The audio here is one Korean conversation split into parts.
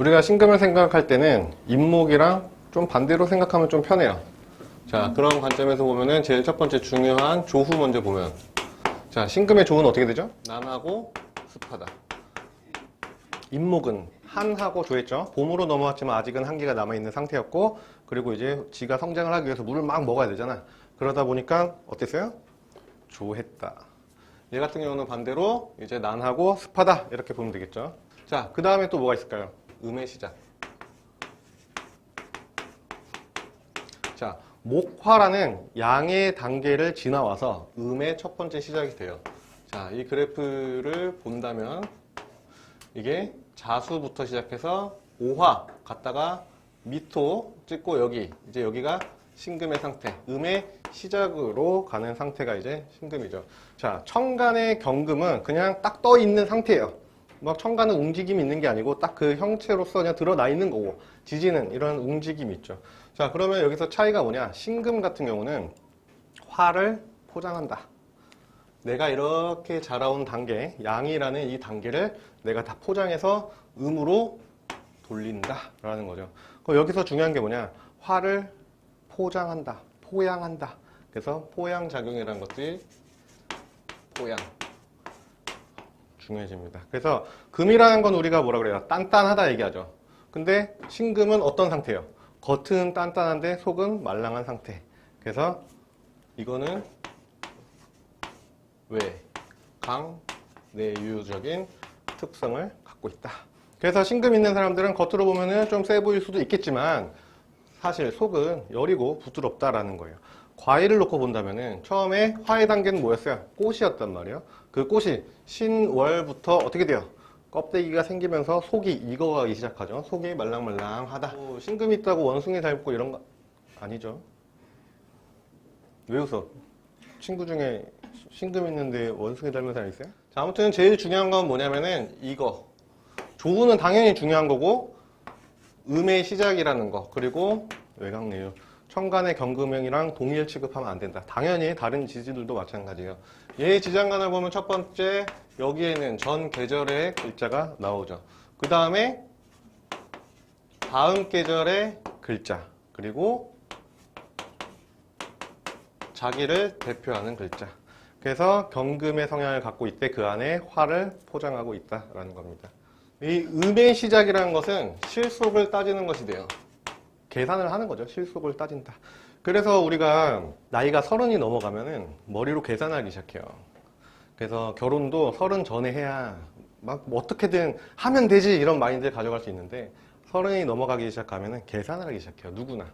우리가 신금을 생각할 때는 임목이랑 좀 반대로 생각하면 좀 편해요. 자, 그런 관점에서 보면은 제일 첫 번째 중요한 조후 먼저 보면. 자, 신금의 조는 어떻게 되죠? 난하고 습하다. 임목은 한하고 조했죠. 봄으로 넘어왔지만 아직은 한기가 남아있는 상태였고, 그리고 이제 지가 성장을 하기 위해서 물을 막 먹어야 되잖아. 그러다 보니까 어땠어요? 조했다. 얘 같은 경우는 반대로 이제 난하고 습하다. 이렇게 보면 되겠죠. 자, 그 다음에 또 뭐가 있을까요? 음의 시작. 자, 목화라는 양의 단계를 지나와서 음의 첫 번째 시작이 돼요. 자, 이 그래프를 본다면 이게 자수부터 시작해서 오화 갔다가 미토 찍고 여기 이제 여기가 신금의 상태, 음의 시작으로 가는 상태가 이제 신금이죠. 자, 청간의 경금은 그냥 딱 떠 있는 상태예요. 막 청간은 움직임이 있는 게 아니고 딱 그 형체로서 그냥 드러나 있는 거고 지지는 이런 움직임이 있죠. 자, 그러면 여기서 차이가 뭐냐? 신금 같은 경우는 화를 포장한다. 내가 이렇게 자라온 단계, 양이라는 이 단계를 내가 다 포장해서 음으로 돌린다라는 거죠. 그럼 여기서 중요한 게 뭐냐? 화를 포장한다, 포양한다. 그래서 포양작용이라는 것들이 포양. 중요해집니다. 그래서 금이라는 건 우리가 뭐라 그래요? 단단하다 얘기하죠. 근데 신금은 어떤 상태예요? 겉은 단단한데 속은 말랑한 상태. 그래서 이거는 외, 강, 내유적인 특성을 갖고 있다. 그래서 신금 있는 사람들은 겉으로 보면은 좀 세 보일 수도 있겠지만 사실 속은 여리고 부드럽다라는 거예요. 과일을 놓고 본다면은 처음에 화의 단계는 뭐였어요? 꽃이었단 말이에요. 그 꽃이 신월부터 어떻게 돼요? 껍데기가 생기면서 속이 익어가기 시작하죠. 속이 말랑말랑하다. 뭐 신금 있다고 원숭이 닮고 이런 거 아니죠. 왜 웃어? 친구 중에 신금 있는데 원숭이 닮은 사람 있어요? 자, 아무튼 제일 중요한 건 뭐냐면은 이거. 조우는 당연히 중요한 거고, 음의 시작이라는 거, 그리고 외곽 내유. 청간의 경금형이랑 동일 취급하면 안 된다. 당연히 다른 지지들도 마찬가지예요. 얘 지장간을 보면 첫 번째, 여기에는 전 계절의 글자가 나오죠. 그 다음에 다음 계절의 글자, 그리고 자기를 대표하는 글자. 그래서 경금의 성향을 갖고 있대 그 안에 화를 포장하고 있다라는 겁니다. 이 음의 시작이라는 것은 실속을 따지는 것이 돼요. 계산을 하는 거죠. 실속을 따진다. 그래서 우리가 나이가 서른이 넘어가면은 머리로 계산하기 시작해요. 그래서 결혼도 서른 전에 해야 막뭐 어떻게든 하면 되지 이런 마인드를 가져갈 수 있는데 서른이 넘어가기 시작하면은 계산을 하기 시작해요. 누구나.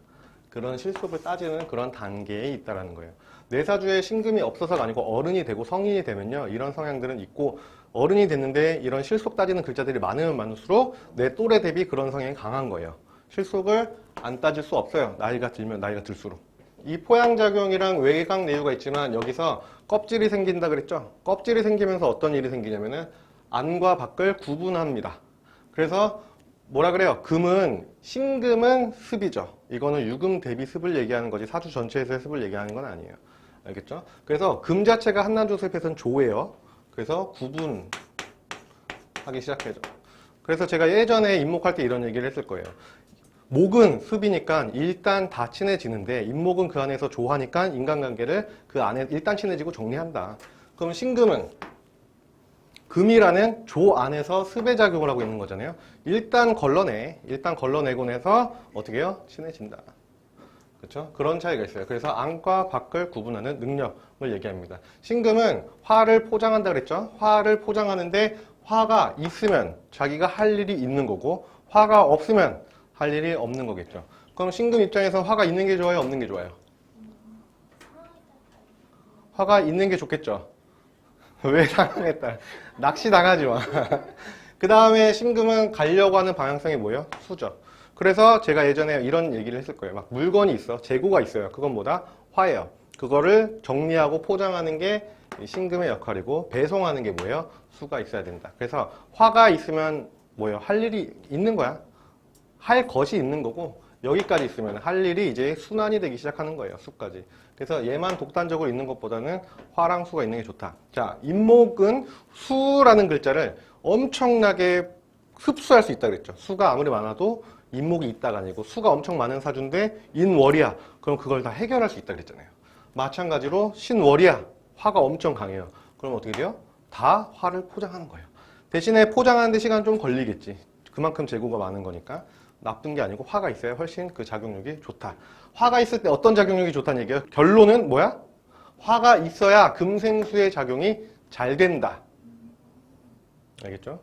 그런 실속을 따지는 그런 단계에 있다라는 거예요. 뇌사주에 신금이 없어서가 아니고 어른이 되고 성인이 되면요. 이런 성향들은 있고 어른이 됐는데 이런 실속 따지는 글자들이 많으면 많을수록 내 또래 대비 그런 성향이 강한 거예요. 실속을 안 따질 수 없어요. 나이가 들면 나이가 들수록. 이 포양작용이랑 외곽 내유가 있지만 여기서 껍질이 생긴다 그랬죠? 껍질이 생기면서 어떤 일이 생기냐면은 안과 밖을 구분합니다. 그래서 뭐라 그래요? 금은 신금은 습이죠. 이거는 유금 대비 습을 얘기하는 거지 사주 전체에서의 습을 얘기하는 건 아니에요. 알겠죠? 그래서 금 자체가 한난조 습에서는 조예요. 그래서 구분하기 시작해죠. 그래서 제가 예전에 입목할 때 이런 얘기를 했을 거예요. 목은 습이니까 일단 다 친해지는데 임목은 그 안에서 조하니까 인간관계를 그 안에 일단 친해지고 정리한다. 그럼 신금은 금이라는 조 안에서 습의 작용을 하고 있는 거잖아요. 일단 걸러내. 일단 걸러내고 나서 어떻게 해요? 친해진다. 그렇죠? 그런 차이가 있어요. 그래서 안과 밖을 구분하는 능력을 얘기합니다. 신금은 화를 포장한다 그랬죠? 화를 포장하는데 화가 있으면 자기가 할 일이 있는 거고 화가 없으면 할 일이 없는 거겠죠. 그럼 신금 입장에서 화가 있는 게 좋아요? 없는 게 좋아요? 화가 있는 게 좋겠죠. 왜 따라 낚시 당하지 마. 그 다음에 신금은 가려고 하는 방향성이 뭐예요? 수죠. 그래서 제가 예전에 이런 얘기를 했을 거예요. 막 물건이 있어. 재고가 있어요. 그건 뭐다? 화예요. 그거를 정리하고 포장하는 게 신금의 역할이고 배송하는 게 뭐예요? 수가 있어야 된다. 그래서 화가 있으면 뭐예요? 할 일이 있는 거야. 할 것이 있는 거고 여기까지 있으면 할 일이 이제 순환이 되기 시작하는 거예요. 수까지. 그래서 얘만 독단적으로 있는 것보다는 화랑 수가 있는 게 좋다. 자, 임목은 수라는 글자를 엄청나게 흡수할 수 있다 그랬죠. 수가 아무리 많아도 인목이 있다가 아니고 수가 엄청 많은 사주인데 인월이야. 그럼 그걸 다 해결할 수 있다 그랬잖아요. 마찬가지로 신월이야. 화가 엄청 강해요. 그럼 어떻게 돼요? 다 화를 포장하는 거예요. 대신에 포장하는데 시간 좀 걸리겠지. 그만큼 재고가 많은 거니까 나쁜 게 아니고 화가 있어야 훨씬 그 작용력이 좋다. 화가 있을 때 어떤 작용력이 좋다는 얘기예요? 결론은 뭐야? 화가 있어야 금생수의 작용이 잘 된다. 알겠죠?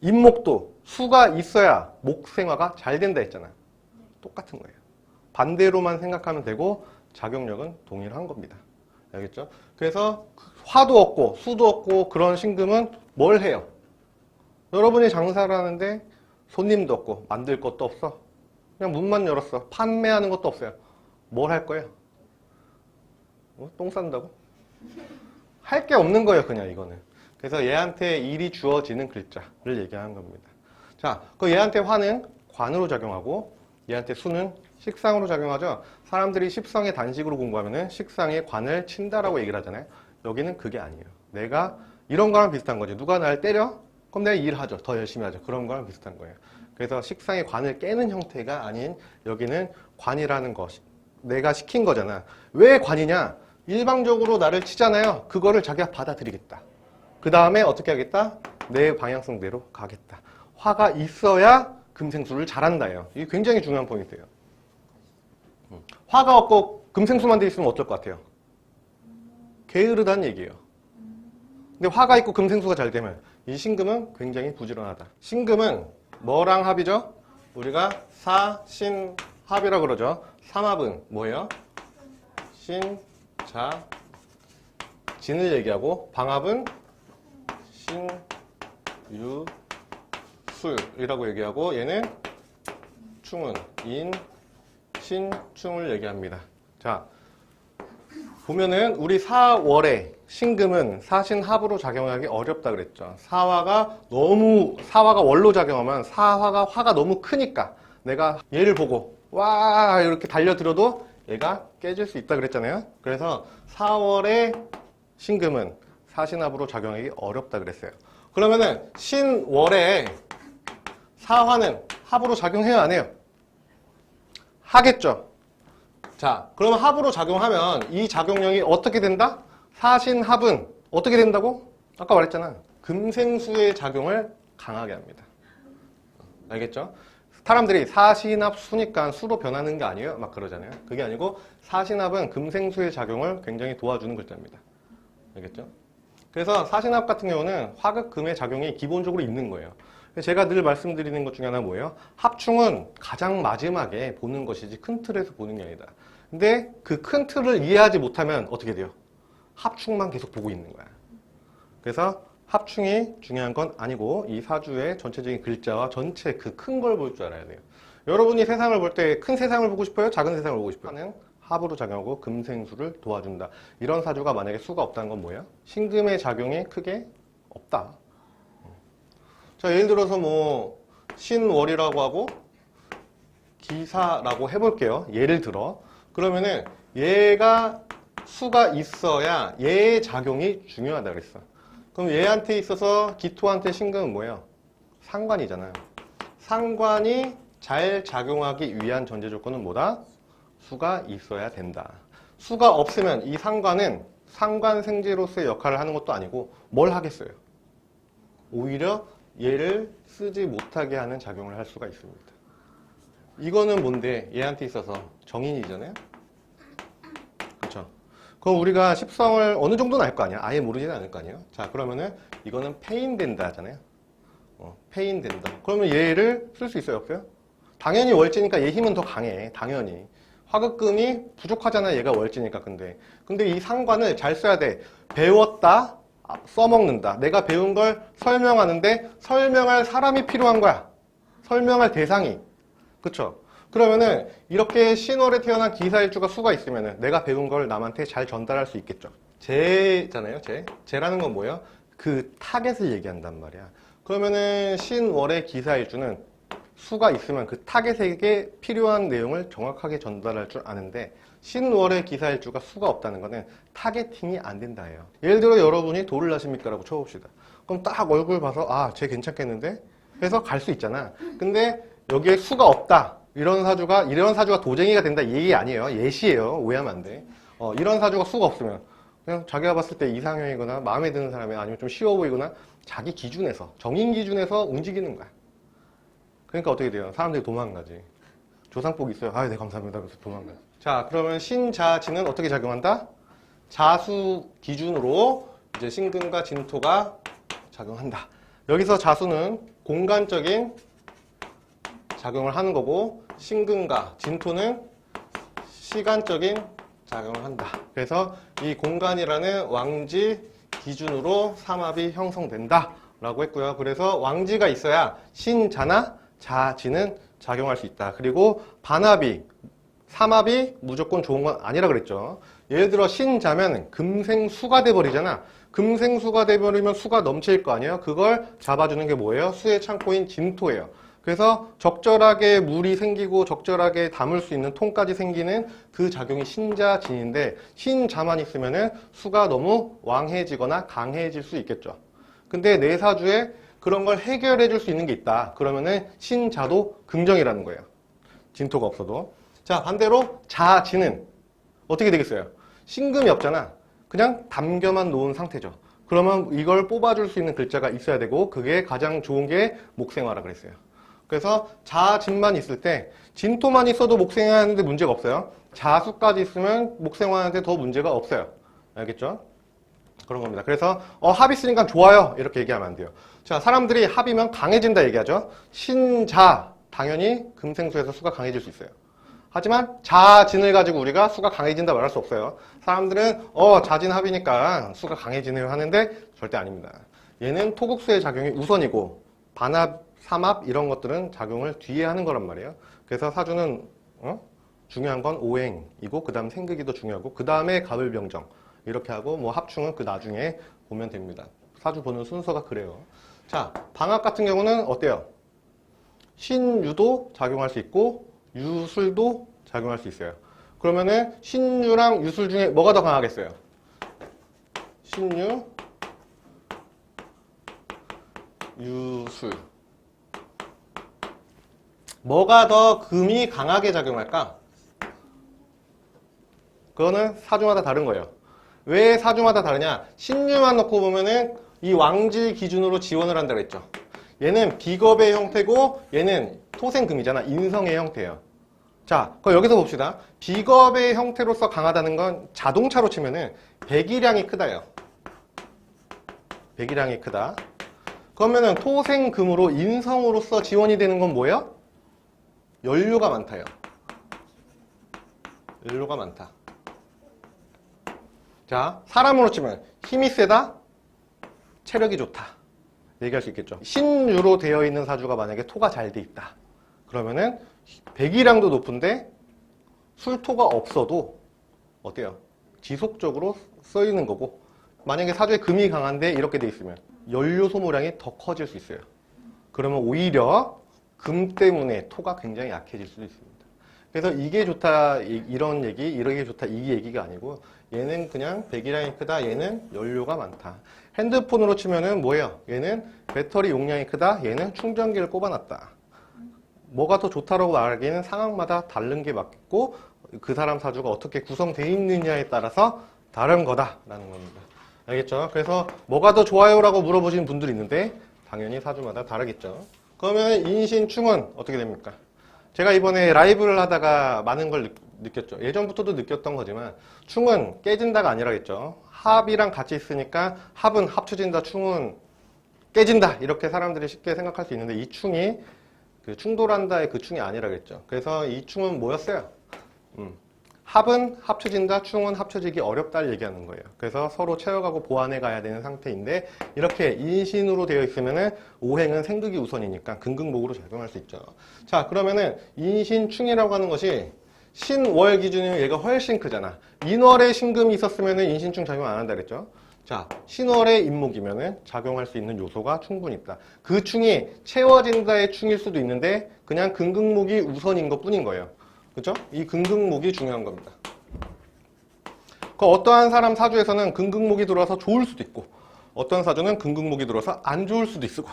인목도 수가 있어야 목생화가 잘 된다 했잖아. 똑같은 거예요. 반대로만 생각하면 되고 작용력은 동일한 겁니다. 알겠죠? 그래서 화도 없고 수도 없고 그런 신금은 뭘 해요? 여러분이 장사를 하는데 손님도 없고 만들 것도 없어. 그냥 문만 열었어. 판매하는 것도 없어요. 뭘 할 거예요? 뭐, 똥 싼다고? 할 게 없는 거예요, 그냥 이거는. 그래서 얘한테 일이 주어지는 글자를 얘기하는 겁니다. 자, 그 얘한테 화는 관으로 작용하고 얘한테 수는 식상으로 작용하죠. 사람들이 십성의 단식으로 공부하면은 식상의 관을 친다라고 얘기를 하잖아요. 여기는 그게 아니에요. 내가 이런 거랑 비슷한 거지. 누가 날 때려? 그럼 내가 일하죠. 더 열심히 하죠. 그런 거랑 비슷한 거예요. 그래서 식상의 관을 깨는 형태가 아닌 여기는 관이라는 것. 내가 시킨 거잖아. 왜 관이냐? 일방적으로 나를 치잖아요. 그거를 자기가 받아들이겠다. 그 다음에 어떻게 하겠다? 내 방향성대로 가겠다. 화가 있어야 금생수를 잘한다예요. 이게 굉장히 중요한 포인트예요. 음. 화가 없고 금생수만 돼 있으면 어떨 것 같아요? 게으르다는 얘기예요. 근데 화가 있고 금생수가 잘 되면 이 신금은 굉장히 부지런하다. 신금은 뭐랑 합이죠? 우리가 사, 신, 합이라고 그러죠. 삼합은 뭐예요? 신, 자, 진을 얘기하고 방합은 신, 유, 술이라고 얘기하고 얘는 충은 인, 신, 충을 얘기합니다. 자, 보면은 우리 사월에 신금은 사신합으로 작용하기 어렵다 그랬죠. 사화가 너무 사화가 월로 작용하면 사화가 화가 너무 크니까 내가 얘를 보고 와 이렇게 달려들어도 얘가 깨질 수 있다 그랬잖아요. 그래서 4월에 신금은 사신합으로 작용하기 어렵다 그랬어요. 그러면은 신월에 사화는 합으로 작용해요 안 해요? 하겠죠. 자, 그러면 합으로 작용하면 이 작용력이 어떻게 된다? 사신합은 어떻게 된다고? 아까 말했잖아. 금생수의 작용을 강하게 합니다. 알겠죠? 사람들이 사신합 수니까 수로 변하는 게 아니에요? 막 그러잖아요. 그게 아니고 사신합은 금생수의 작용을 굉장히 도와주는 글자입니다. 알겠죠? 그래서 사신합 같은 경우는 화극금의 작용이 기본적으로 있는 거예요. 제가 늘 말씀드리는 것 중에 하나 뭐예요? 합충은 가장 마지막에 보는 것이지 큰 틀에서 보는 게 아니다. 근데 그 큰 틀을 이해하지 못하면 어떻게 돼요? 합충만 계속 보고 있는 거야. 그래서 합충이 중요한 건 아니고 이 사주의 전체적인 글자와 전체 그 큰 걸 볼 줄 알아야 돼요. 여러분이 세상을 볼 때 큰 세상을 보고 싶어요? 작은 세상을 보고 싶어요? 하는 합으로 작용하고 금생수를 도와준다. 이런 사주가 만약에 수가 없다는 건 뭐예요? 신금의 작용이 크게 없다. 자, 예를 들어서 뭐 신월이라고 하고 기사라고 해볼게요. 예를 들어. 그러면은 얘가 수가 있어야 얘의 작용이 중요하다 그랬어. 그럼 얘한테 있어서 기토한테 신금은 뭐예요? 상관이잖아요. 상관이 잘 작용하기 위한 전제 조건은 뭐다? 수가 있어야 된다. 수가 없으면 이 상관은 상관생제로서의 역할을 하는 것도 아니고 뭘 하겠어요? 오히려 얘를 쓰지 못하게 하는 작용을 할 수가 있습니다. 이거는 뭔데? 얘한테 있어서 정인이잖아요? 그럼 우리가 십성을 어느 정도는 알 거 아니야? 아예 모르지는 않을 거 아니에요? 자, 그러면은 이거는 페인된다 하잖아요? 어, 페인된다. 그러면 얘를 쓸 수 있어요? 없어요? 당연히 월지니까 얘 힘은 더 강해. 당연히. 화극금이 부족하잖아. 얘가 월지니까 근데. 근데 이 상관을 잘 써야 돼. 배웠다. 아, 써먹는다. 내가 배운 걸 설명하는데 설명할 사람이 필요한 거야. 설명할 대상이. 그쵸? 그러면은 이렇게 신월에 태어난 기사일주가 수가 있으면은 내가 배운 걸 남한테 잘 전달할 수 있겠죠. 제잖아요, 제. 제라는 건 뭐예요? 그 타겟을 얘기한단 말이야. 그러면은 신월의 기사일주는 수가 있으면 그 타겟에게 필요한 내용을 정확하게 전달할 줄 아는데 신월의 기사일주가 수가 없다는 거는 타겟팅이 안 된다예요. 예를 들어 여러분이 돌을 나십니까? 라고 쳐봅시다. 그럼 딱 얼굴 봐서 아, 쟤 괜찮겠는데? 그래서 갈 수 있잖아. 근데 여기에 수가 없다. 이런 사주가 이런 사주가 도쟁이가 된다 이 얘기 아니에요. 예시예요. 오해하면 안 돼. 어, 이런 사주가 수가 없으면 그냥 자기가 봤을 때 이상형이거나 마음에 드는 사람이 아니면 좀 쉬워 보이거나 자기 기준에서 정인 기준에서 움직이는 거야. 그러니까 어떻게 돼요? 사람들이 도망가지. 조상복 있어요. 아, 네 감사합니다. 하면서 도망가. 자, 그러면 신자지는 어떻게 작용한다? 자수 기준으로 이제 신금과 진토가 작용한다. 여기서 자수는 공간적인 작용을 하는 거고 신금과 진토는 시간적인 작용을 한다. 그래서 이 공간이라는 왕지 기준으로 삼합이 형성된다. 라고 했고요. 그래서 왕지가 있어야 신자나 자지는 작용할 수 있다. 그리고 반합이, 삼합이 무조건 좋은 건 아니라 그랬죠. 예를 들어 신자면 금생수가 돼버리잖아. 금생수가 돼버리면 수가 넘칠 거 아니에요? 그걸 잡아주는 게 뭐예요? 수의 창고인 진토예요. 그래서 적절하게 물이 생기고 적절하게 담을 수 있는 통까지 생기는 그 작용이 신자진인데 신자만 있으면 은 수가 너무 왕해지거나 강해질 수 있겠죠. 근데 내 사주에 그런 걸 해결해 줄 수 있는 게 있다. 그러면은 신자도 긍정이라는 거예요. 진토가 없어도. 자, 반대로 자진은 어떻게 되겠어요? 신금이 없잖아. 그냥 담겨만 놓은 상태죠. 그러면 이걸 뽑아줄 수 있는 글자가 있어야 되고 그게 가장 좋은 게 목생화라 그랬어요. 그래서 자진만 있을 때 진토만 있어도 목생화하는데 문제가 없어요. 자수까지 있으면 목생화하는데 더 문제가 없어요. 알겠죠? 그런 겁니다. 그래서 어, 합 있으니까 좋아요. 이렇게 얘기하면 안 돼요. 자, 사람들이 합이면 강해진다 얘기하죠. 신자 당연히 금생수에서 수가 강해질 수 있어요. 하지만 자진을 가지고 우리가 수가 강해진다 말할 수 없어요. 사람들은 어 자진 합이니까 수가 강해지네요 하는데 절대 아닙니다. 얘는 토국수의 작용이 우선이고 반합, 삼합 이런 것들은 작용을 뒤에 하는 거란 말이에요. 그래서 사주는 어? 중요한 건 오행이고 그 다음 생극이 더 중요하고 그 다음에 가을병정 이렇게 하고 뭐 합충은 그 나중에 보면 됩니다. 사주 보는 순서가 그래요. 자 방학 같은 경우는 어때요? 신유도 작용할 수 있고 유술도 작용할 수 있어요. 그러면은 신유랑 유술 중에 뭐가 더 강하겠어요? 신유, 유술. 뭐가 더 금이 강하게 작용할까? 그거는 사주마다 다른 거예요. 왜 사주마다 다르냐? 신유만 놓고 보면은 이 왕지 기준으로 지원을 한다고 했죠. 얘는 비겁의 형태고 얘는 토생금이잖아. 인성의 형태예요. 자, 그럼 여기서 봅시다. 비겁의 형태로서 강하다는 건 자동차로 치면은 배기량이 크다요. 배기량이 크다. 그러면은 토생금으로 인성으로서 지원이 되는 건 뭐예요? 연료가 많다요. 연료가 많다. 자, 사람으로 치면 힘이 세다, 체력이 좋다. 얘기할 수 있겠죠. 신유로 되어 있는 사주가 만약에 토가 잘 돼 있다. 그러면은 배기량도 높은데 술토가 없어도 어때요? 지속적으로 쓰이는 거고 만약에 사주에 금이 강한데 이렇게 돼 있으면 연료 소모량이 더 커질 수 있어요. 그러면 오히려 금 때문에 토가 굉장히 약해질 수도 있습니다. 그래서 이게 좋다 이- 이런 얘기 이렇게 좋다 이 얘기가 아니고 얘는 그냥 배기량이 크다 얘는 연료가 많다. 핸드폰으로 치면은 뭐예요? 얘는 배터리 용량이 크다 얘는 충전기를 꼽아놨다. 뭐가 더 좋다라고 말하기에는 상황마다 다른 게 맞고 그 사람 사주가 어떻게 구성되어 있느냐에 따라서 다른 거다라는 겁니다. 알겠죠? 그래서 뭐가 더 좋아요라고 물어보시는 분들이 있는데 당연히 사주마다 다르겠죠 그러면 인신충은 어떻게 됩니까 제가 이번에 라이브를 하다가 많은 걸 느, 느꼈죠. 예전부터도 느꼈던 거지만 충은 깨진다가 아니라겠죠. 합이랑 같이 있으니까 합은 합쳐진다, 충은 깨진다 이렇게 사람들이 쉽게 생각할 수 있는데 이 충이 그 충돌한다의 그 충이 아니라겠죠. 그래서 이 충은 뭐였어요? 음. 합은 합쳐진다, 충은 합쳐지기 어렵다를 얘기하는 거예요. 그래서 서로 채워가고 보완해 가야 되는 상태인데 이렇게 인신으로 되어 있으면은 오행은 생극이 우선이니까 근극목으로 작용할 수 있죠. 자, 그러면은 인신충이라고 하는 것이 신월 기준이면 얘가 훨씬 크잖아. 인월에 신금이 있었으면은 인신충 작용 안 한다 그랬죠. 자, 신월에 인목이면은 작용할 수 있는 요소가 충분히 있다. 그 충이 채워진다의 충일 수도 있는데 그냥 근극목이 우선인 것 뿐인 거예요. 그죠? 이 근극목이 중요한 겁니다. 그 어떠한 사람 사주에서는 근극목이 들어와서 좋을 수도 있고 어떤 사주는 근극목이 들어와서 안 좋을 수도 있고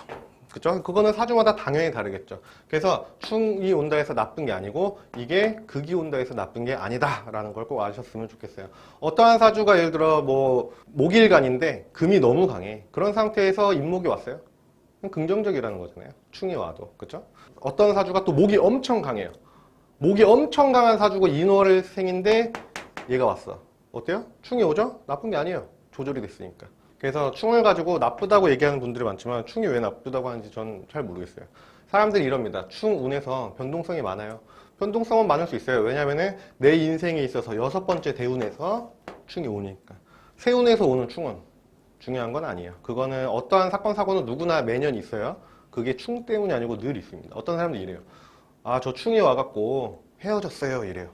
그죠? 그거는 사주마다 당연히 다르겠죠. 그래서 충이 온다 해서 나쁜 게 아니고 이게 극이 온다 해서 나쁜 게 아니다라는 걸 꼭 아셨으면 좋겠어요. 어떠한 사주가 예를 들어 뭐 목일간인데 금이 너무 강해. 그런 상태에서 인목이 왔어요. 긍정적이라는 거잖아요. 충이 와도. 그죠? 어떤 사주가 또 목이 엄청 강해요. 목이 엄청 강한 사주고 인월을 생인데 얘가 왔어. 어때요? 충이 오죠? 나쁜 게 아니에요. 조절이 됐으니까. 그래서 충을 가지고 나쁘다고 얘기하는 분들이 많지만 충이 왜 나쁘다고 하는지 전잘 모르겠어요. 사람들이 이럽니다. 충, 운에서 변동성이 많아요. 변동성은 많을 수 있어요. 왜냐면은 내 인생에 있어서 여섯 번째 대운에서 충이 오니까. 세운에서 오는 충은 중요한 건 아니에요. 그거는 어떠한 사건, 사고는 누구나 매년 있어요. 그게 충 때문이 아니고 늘 있습니다. 어떤 사람들이 이래요. 아, 저 충이 와갖고 헤어졌어요. 이래요.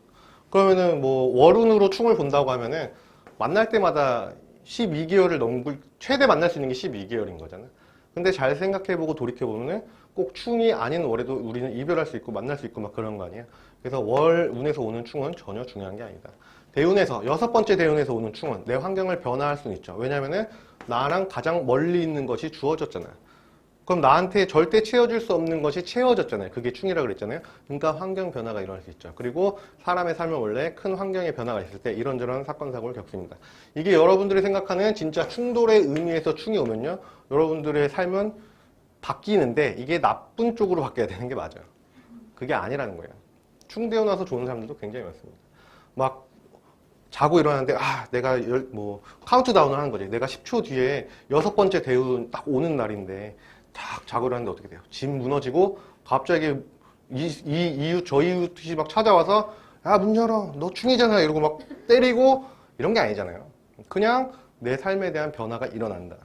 그러면은 뭐 월운으로 충을 본다고 하면은 만날 때마다 12개월을 넘고 최대 만날 수 있는 게 12개월인 거잖아. 근데 잘 생각해보고 돌이켜보면은 꼭 충이 아닌 월에도 우리는 이별할 수 있고 만날 수 있고 막 그런 거 아니에요. 그래서 월 운에서 오는 충은 전혀 중요한 게 아니다. 대운에서 여섯 번째 대운에서 오는 충은 내 환경을 변화할 수는 있죠. 왜냐면은 나랑 가장 멀리 있는 것이 주어졌잖아요. 그럼 나한테 절대 채워줄 수 없는 것이 채워졌잖아요. 그게 충이라 그랬잖아요. 그러니까 환경 변화가 일어날 수 있죠. 그리고 사람의 삶은 원래 큰 환경의 변화가 있을 때 이런저런 사건 사고를 겪습니다. 이게 여러분들이 생각하는 진짜 충돌의 의미에서 충이 오면요. 여러분들의 삶은 바뀌는데 이게 나쁜 쪽으로 바뀌어야 되는 게 맞아요. 그게 아니라는 거예요. 충되고 나서 좋은 사람들도 굉장히 많습니다. 막 자고 일어났는데 아 내가 열, 뭐 카운트다운을 하는 거지. 내가 10초 뒤에 여섯 번째 대운 딱 오는 날인데 딱 자고 일어났는데 어떻게 돼요? 집 무너지고 갑자기 이, 이 이웃 저 이웃이 막 찾아와서 야 문 열어 너 충이잖아 이러고 막 때리고 이런 게 아니잖아요. 그냥 내 삶에 대한 변화가 일어난다.